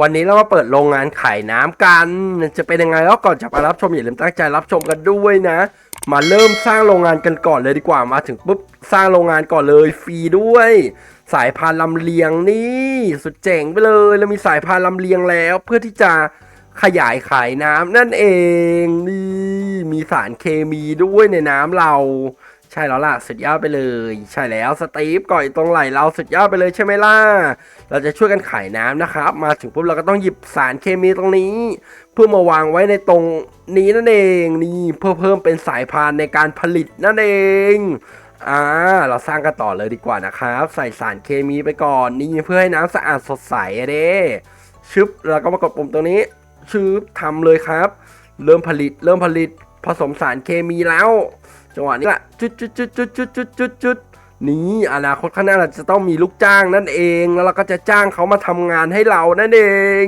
วันนี้เรามาเปิดโรงงานขายน้ำกัน จะเป็นยังไงแล้วก่อนจะไปรับชมอย่าลืมตั้งใจรับชมกันด้วยนะ มาเริ่มสร้างโรงงานกันก่อนเลยดีกว่ามาถึงปุ๊บสร้างโรงงานก่อนเลยฟรีด้วย สายพานลำเลียงนี่ สุดเจ๋งไปเลยเรามีสายพานลำเลียงแล้ว เพื่อที่จะขยายขายน้ำนั่นเองนี่มีสารเคมีด้วยในน้ำเรา ใช่แล้วล่ะสุดยอดไปเลย ใช่แล้วสตีฟก่อยตรงไหลเราสุดยอดไปเลยใช่ไหมล่ะเราจะช่วยกันขายน้ำนะครับ มาถึงปุ๊บเราก็ต้องหยิบสารเคมีตรงนี้ เพื่อมาวางไว้ในตรงนี้นั่นเองนี่เพื่อเพิ่มเป็นสายพานในการผลิตนั่นเองอ่าเราสร้างกันต่อเลยดีกว่านะครับ ใส่สารเคมีไปก่อนนี่เพื่อให้น้ำสะอาดสดใสเด้ชึบเราก็มากดปุ่มตรงนี้ชึบทำเลยครับ เริ่มผลิตเริ่มผลิตผสมสารเคมีแล้ว จังหวะนี้แหละจุดจุดจุดจุดจุดจุดจุดจุดนี่อนาคตข้างหน้าเราจะต้องมีลูกจ้างนั่นเอง แล้วเราก็จะจ้างเขามาทำงานให้เรานั่นเอง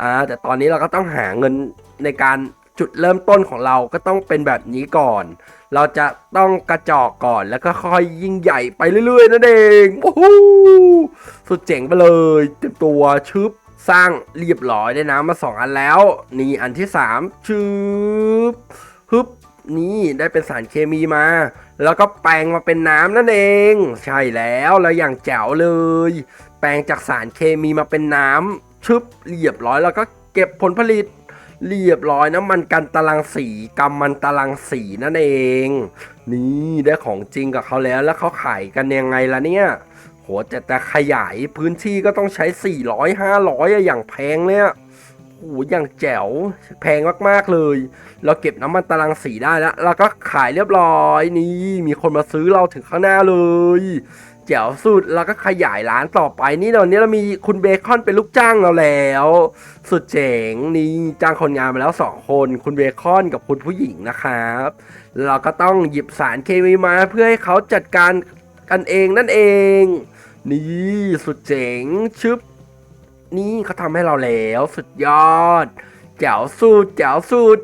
อ่าแต่ตอนนี้เราก็ต้องหาเงินในการจุดเริ่มต้นของเราก็ต้องเป็นแบบนี้ก่อน เราจะต้องกระจอกก่อนแล้วก็ค่อยยิ่งใหญ่ไปเรื่อยๆนั่นเองโอ้โหสุดเจ๋งไปเลยเต็มตัวชึบสร้างเรียบร้อยได้น้ำมาสองอันแล้ว นี่อันที่สามชึบฮึบ นี่ได้เป็นสารเคมีมา แล้วก็แปลงมาเป็นน้ำนั่นเอง ใช่แล้วแล้วอย่างแจ๋วเลย แปลงจากสารเคมีมาเป็นน้ำชึบเรียบร้อยแล้วก็เก็บผลผลิต เรียบร้อยน้ำมันกันตารางสีกำมันตารางสีนั่นเอง นี่ได้ของจริงกับเขาแล้วแล้วเขาขายกันยังไงล่ะเนี่ยโหแต่แต่ขยายพื้นที่ก็ต้องใช้ 400 500อะอย่างแพงเลย อะโหอย่างแจ๋วแพงมากๆเลย เราเก็บน้ำมันตารางสีได้แล้วเราก็ขายเรียบร้อยนี่ มีคนมาซื้อเราถึงข้างหน้าเลย แจ๋วสุดแล้วก็ขยายร้านต่อไปนี่ตอนนี้เรามีคุณเบคอนเป็นลูกจ้างเราแล้ว สุดเจ๋งนี่จ้างคนงานมาแล้วสองคน คุณเบคอนกับคุณผู้หญิงนะครับ เราก็ต้องหยิบสารเคมีมาเพื่อให้เขาจัดการกันเองนั่นเอง นี่สุดเจ๋งชึบ นี่เขาทำให้เราแล้วสุดยอด แจ๋วสุดแจ๋วสุด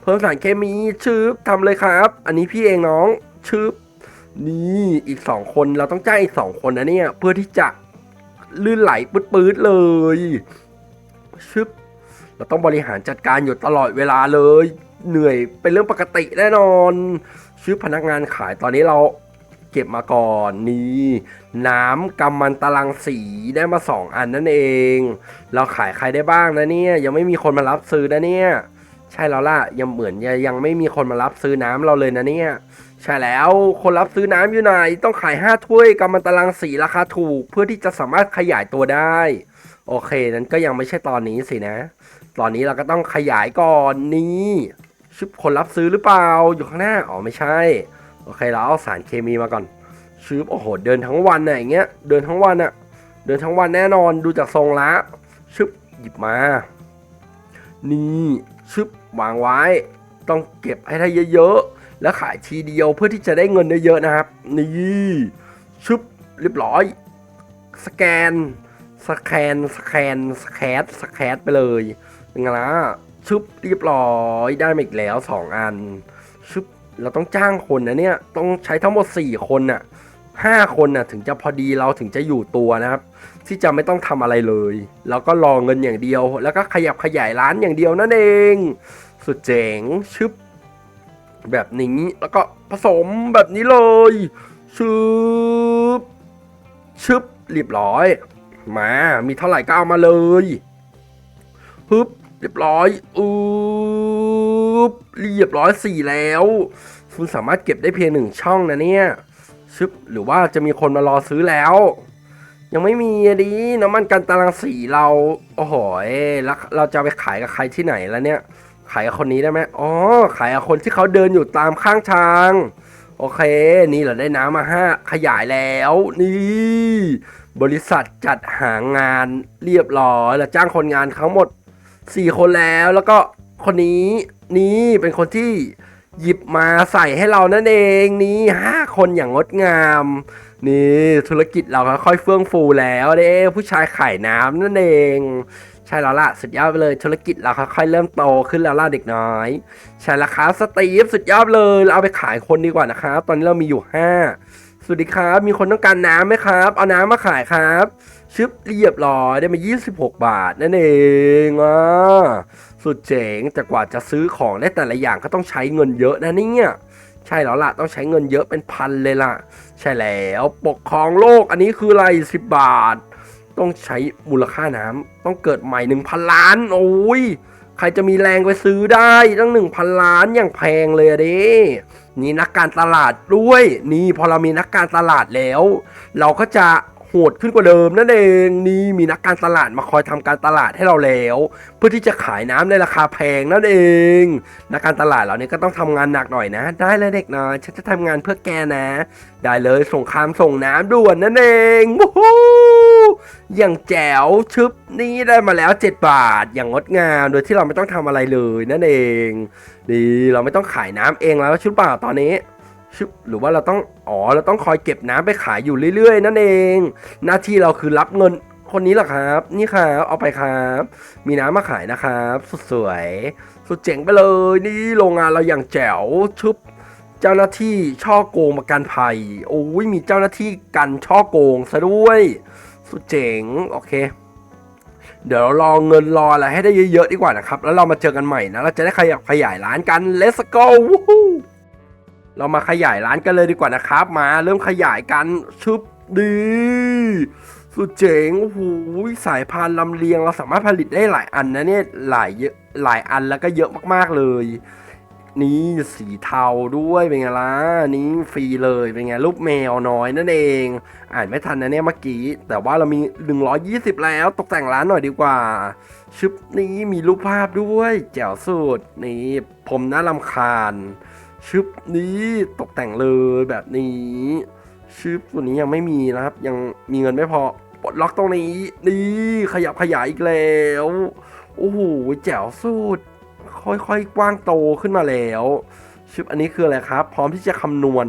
เพิ่มสารเคมีชึบทำเลยครับ อันนี้พี่เองน้องชึบนี่อีกสองคนเราต้องจ้างอีกสองคนนะเนี่ย เพื่อที่จะลื่นไหลปื๊ดๆเลยชึบเราต้องบริหารจัดการอยู่ตลอดเวลาเลย เหนื่อยเป็นเรื่องปกติแน่นอนชื่อพนักงานขายตอนนี้เรา เก็บมาก่อนนี่น้ำกำมันตารางสีได้มาสองอันนั่นเอง เราขายใครได้บ้างนะเนี่ยยังไม่มีคนมารับซื้อนะเนี่ยใช่แล้วล่ะยังเหมือนยังไม่มีคนมารับซื้อน้ำเราเลยนะเนี่ยใช่แล้วคนรับซื้อน้ำอยู่ไหนต้องขายห้าถ้วยกำมันตารางสีราคาถูก เพื่อที่จะสามารถขยายตัวได้ โอเค นั้นก็ยังไม่ใช่ตอนนี้สินะ ตอนนี้เราก็ต้องขยายก่อนนี่ชุบคนรับซื้อหรือเปล่าอยู่ข้างหน้าอ๋อไม่ใช่ โอเคเราเอาสารเคมีมาก่อนชืบโอ้โหเดินทั้งวันน่ะอย่างเงี้ยเดินทั้งวันน่ะเดินทั้งวันแน่นอนดูจากทรงละชึบหยิบมา นี่ชึบวางไว้ ต้องเก็บให้ได้เยอะๆแล้วขายทีเดียวเพื่อที่จะได้เงินเยอะๆนะครับ นี่ชึบเรียบร้อย สแกนสแกนสแกนสแคตสแคตไปเลยยังไงล่ะชึบเรียบร้อยได้มาอีกแล้วสองอันชึบ เราต้องจ้างคนนะเนี่ย ต้องใช้ทั้งหมดสี่คนน่ะห้าคนน่ะถึงจะพอดีเราถึงจะอยู่ตัวนะครับ ที่จะไม่ต้องทำอะไรเลย แล้วก็รอเงินอย่างเดียว แล้วก็ขยับขยายร้านอย่างเดียวนั่นเอง สุดเจ๋งชึบแบบนี้แล้วก็ผสมแบบนี้เลยชึบชึบเรียบร้อยมามีเท่าไหร่ก็เอามาเลยฮึบเรียบร้อยอื บเรียบร้อยสี่แล้ว คุณสามารถเก็บได้เพียงหนึ่งช่องนะเนี่ยชึบหรือว่าจะมีคนมารอซื้อแล้ว ยังไม่มีดิน้ำมันกันตารางสีเรา โอ้โหแล้วเราจะไปขายกับใครที่ไหนแล้วเนี่ย ขายกับคนนี้ได้ไหมอ๋อ ขายกับคนที่เขาเดินอยู่ตามข้างทาง โอเค นี่เราได้น้ำมาห้าขยายแล้ว นี่ บริษัทจัดหางานเรียบร้อย แล้วจ้างคนงานทั้งหมด 4 คนแล้ว แล้วก็คนนี้ นี่เป็นคนที่หยิบมาใส่ให้เรานั่นเองนี่ห้าคนอย่างงดงาม นี่ธุรกิจเราค่อยเฟื่องฟูแล้วเด้ผู้ชายขายน้ำนั่นเอง ใช่แล้วล่ะสุดยอดไปเลยธุรกิจเราค่อยๆเริ่มโตขึ้นแล้วล่ะเด็กน้อย ใช่แล้วครับสตีฟสุดยอดเลยเราเอาไปขายคนดีกว่านะครับ ตอนนี้เรามีอยู่5ส วัสดีครับ มีคนต้องการน้ำไหมครับ เอาน้ำมาขายครับ ชึบเรียบร้อยได้มา 26 บาทนั่นเองอะสุดเจ๋งแต่กว่าจะซื้อของได้แต่ละอย่างก็ต้องใช้เงินเยอะนะเนี่ยใช่แล้วล่ะต้องใช้เงินเยอะเป็นพันเลยล่ะ ใช่แล้วปกครองโลกอันนี้คืออะไร10บาท ต้องใช้มูลค่าน้ำต้องเกิดใหม่1,000ล้านโอ้ย ใครจะมีแรงไปซื้อได้ตั้ง1,000ล้านอย่างแพงเลยเด้นี่นักการตลาดด้วย นี่พอเรามีนักการตลาดแล้ว เราก็จะโหดขึ้นกว่าเดิมนั่นเองนี่มีนักการตลาดมาคอยทำการตลาดให้เราแล้ว เพื่อที่จะขายน้ำในราคาแพงนั่นเอง นักการตลาดเรานี่ยก็ต้องทำงานหนักหน่อยนะ ได้เลยเด็กน้อยฉันจะทำงานเพื่อแกนะ ได้เลยส่งคามส่งน้ำด่วนนั่นเองวู้ อย่างแจ๋วชึบนี่ได้มาแล้ว 7 บาท อย่างงดงามโดยที่เราไม่ต้องทำอะไรเลยนั่นเองดีเราไม่ต้องขายน้ำเองแล้วชุดเปล่าตอนนี้ชึบหรือว่าเราต้องอ๋อเราต้องคอยเก็บน้ำไปขายอยู่เรื่อยๆ นั่นเอง หน้าที่เราคือรับเงินคนนี้แหละครับ นี่ครับเอาไปครับ มีน้ำมาขายนะครับ สุดสวย สุดเจ๋งไปเลย นี่โรงงานเราอย่างแจ๋วชึบเจ้าหน้าที่ช่อโกงประกันภัย โอ้ยมีเจ้าหน้าที่กันช่อโกงซะด้วย สุดเจ๋งโอเค เดี๋ยวรอเงินรออะไรให้ได้เยอะๆดีกว่านะครับ แล้วเรามาเจอกันใหม่นะเราจะได้ขยับขยายร้านกัน let's go เรามาขยายร้านกันเลยดีกว่านะครับ มาเริ่มขยายกันชึบดีสุดเจ๋งโอ้โหสายพานลำเลียงเราสามารถผลิตได้หลายอันนะเนี่ยหลายเยอะหลายอันแล้วก็เยอะมากๆเลย นี่สีเทาด้วยเป็นไงล่ะนี่ฟรีเลยเป็นไงรูปแมวน้อยนั่นเอง อ่านไม่ทันนะเนี่ยเมื่อกี้ แต่ว่าเรามี 120 แล้วตกแต่งร้านหน่อยดีกว่าชุบนี้มีรูปภาพด้วยแจ๋วสุดนี่ผมน่ารำคาญชุบนี้ตกแต่งเลยแบบนี้ชุบตัวนี้ยังไม่มีนะครับ ยังมีเงินไม่พอปลดล็อกตรงนี้นี่ขยับขยายอีกแล้วโอ้โหแจ๋วสุด ค่อยๆกว้างโตขึ้นมาแล้วชึบอันนี้คืออะไรครับ พร้อมที่จะคำนวณ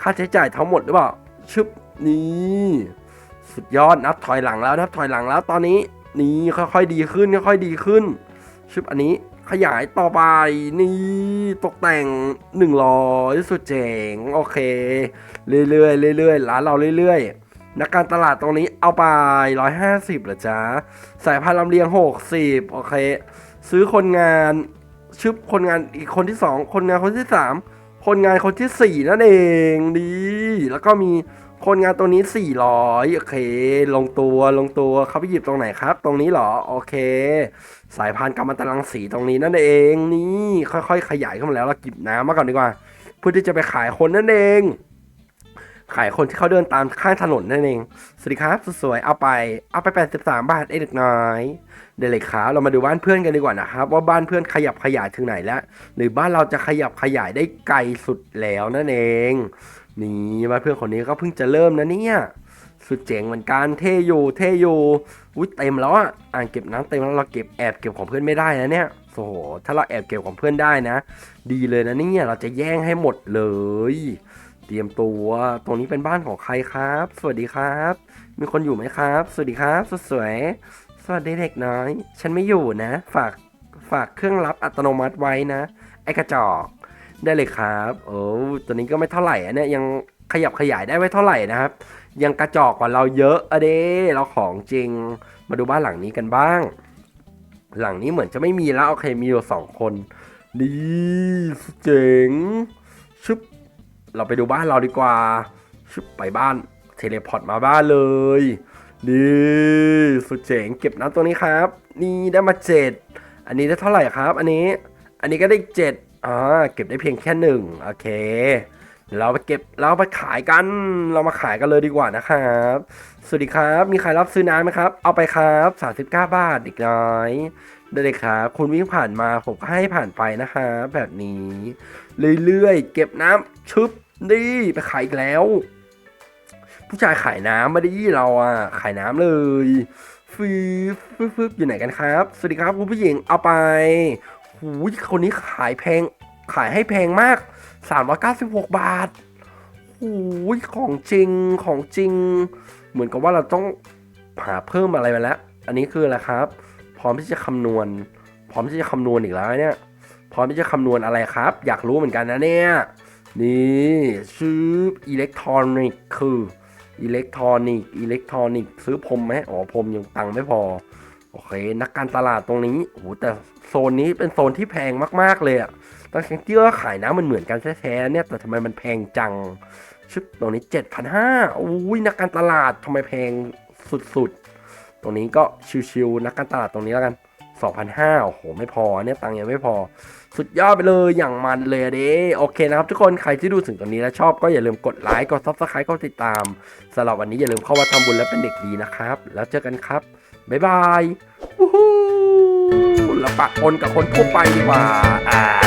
ค่าใช้จ่ายทั้งหมดหรือเปล่าชึบนี่สุดยอดนับถอยหลังแล้วนับถอยหลังแล้วตอนนี้นี่ค่อยๆดีขึ้นค่อยๆดีขึ้นชึบอันนี้ขยายต่อไปนี่ตกแต่ง100สุดเจ๋งโอเค เรื่อยๆเรื่อยๆร้านเราเรื่อยๆนักการตลาดตรงนี้เอาไป 150เหรอจ๊ะสายพานลำเลียง 60 โอเค ซื้อคนงานชึบคนงานอีกคนที่สองคนงานคนที่สามคนงานคนที่สี่นั่นเองดีแล้วก็มีคนงานตัวนี้สี่ร้อยโอเค ลงตัวลงตัวเขาไปหยิบตรงไหนครับ ตรงนี้เหรอ โอเค สายพานกำมันตรังสีตรงนี้นั่นเองนี่ค่อยๆ ขยายขึ้นมาแล้วเรากิบน้ำมาก่อนดีกว่า เพื่อที่จะไปขายคนนั่นเอง ขายคนที่เขาเดินตามข้างถนนนั่นเอง สวัสดีครับสุดสวยเอาไป เอาไป 83 บาท เอ้เด็กน้อยเด็กเล็กครับเรามาดูบ้านเพื่อนกันดีกว่านะครับ ว่าบ้านเพื่อนขยับขยายถึงไหนแล้ว หรือบ้านเราจะขยับขยายได้ไกลสุดแล้วนั่นเอง นี่บ้านเพื่อนคนนี้ก็เพิ่งจะเริ่มนะเนี่ยสุดเจ๋งเหมือนกันเท่อยู่เท่อยู่อุ้ยเต็มแล้วอะอ่างเก็บน้ำเต็มแล้วเราเก็บแอบเก็บของเพื่อนไม่ได้นะเนี่ยโอ้โหถ้าเราแอบเก็บของเพื่อนได้นะ ดีเลยนะเนี่ยเราจะแย่งให้หมดเลย เตรียมตัว ตรงนี้เป็นบ้านของใครครับ สวัสดีครับ มีคนอยู่ไหมครับ สวัสดีครับสดสวยสวัสดีเด็กน้อย ฉันไม่อยู่นะ ฝาก ฝากเครื่องรับอัตโนมัติไว้นะ ไอ้กระจอก ได้เลยครับ โอ้ตัวนี้ก็ไม่เท่าไหร่อะเนี่ยยังขยับขยายได้ไม่เท่าไหร่นะครับ ยังกระจอกกว่าเราเยอะอะเด้เราของจริง มาดูบ้านหลังนี้กันบ้าง หลังนี้เหมือนจะไม่มีแล้วโอเคมีอยู่สองคนดีเจ๋งชึบ เราไปดูบ้านเราดีกว่าชึบไปบ้านเทเลพอร์ตมาบ้านเลยนี่สุดเจ๋งเก็บน้ำตัวนี้ครับ นี่ได้มาเจ็ดอันนี้ได้เท่าไหร่ครับ อันนี้อันนี้ก็ได้เจ็ดอ่าเก็บได้เพียงแค่หนึ่งโอเค เราไปเก็บเราไปขายกัน เรามาขายกันเลยดีกว่านะครับ สวัสดีครับมีใครรับซื้อน้ำไหมครับ เอาไปครับ 39 บาทอีกน้อยได้เลยครับคุณวิ่งผ่านมาผมก็ให้ผ่านไปนะครับแบบนี้ เรื่อยๆเก็บน้ำชึบ นี่ไปขายอีกแล้ว ผู้ชายขายน้ำไม่ได้ยี่เราอะ ขายน้ำเลยฟืบฟืบฟืบอยู่ไหนกันครับ สวัสดีครับคุณผู้หญิงเอาไปหูยคนนี้ขายแพง ขายให้แพงมาก 396 บาทหูยของจริงของจริง เหมือนกับว่าเราต้องหาเพิ่มอะไรมาแล้ว อันนี้คืออะไรครับ พร้อมที่จะคำนวณ พร้อมที่จะคำนวณอีกแล้วเนี่ย พร้อมที่จะคำนวณอะไรครับ อยากรู้เหมือนกันนะเนี่ย นี่ชื่ออิเล็กทรอนิกส์คืออิเล็กทรอนิกส์อิเล็กทรอนิกส์ซื้อพรมไหมอ๋อพรมยังตังค์ไม่พอ โอเค นักการตลาดตรงนี้โอ้โหแต่โซนนี้เป็นโซนที่แพงมากๆเลยอะตั้งแต่ที่ว่าขายน้ำมันเหมือนกันแท้ๆเนี่ย แต่ทำไมมันแพงจังชุดตรงนี้เจ็ดพันห้าอุ้ยนักการตลาดทำไมแพงสุดๆ ตรงนี้ก็ชิวๆนักการตลาดตรงนี้แล้วกัน 2,500โอ้โห ไม่พอเนี่ยตังยังไม่พอ สุดยอดไปเลยอย่างมันเลยเด้โอเคนะครับ ทุกคนใครที่ดูถึงตรงนี้แล้วชอบก็อย่าลืมกดไลค์ กดซับสไครต์กดติดตามสำหรับวันนี้อย่าลืมเข้าวัดทำบุญและเป็นเด็กดีนะครับ แล้วเจอกันครับ บ๊ายบายวู้ฮู้เราปะปนกับคนทั่วไปดีกว่าอ่า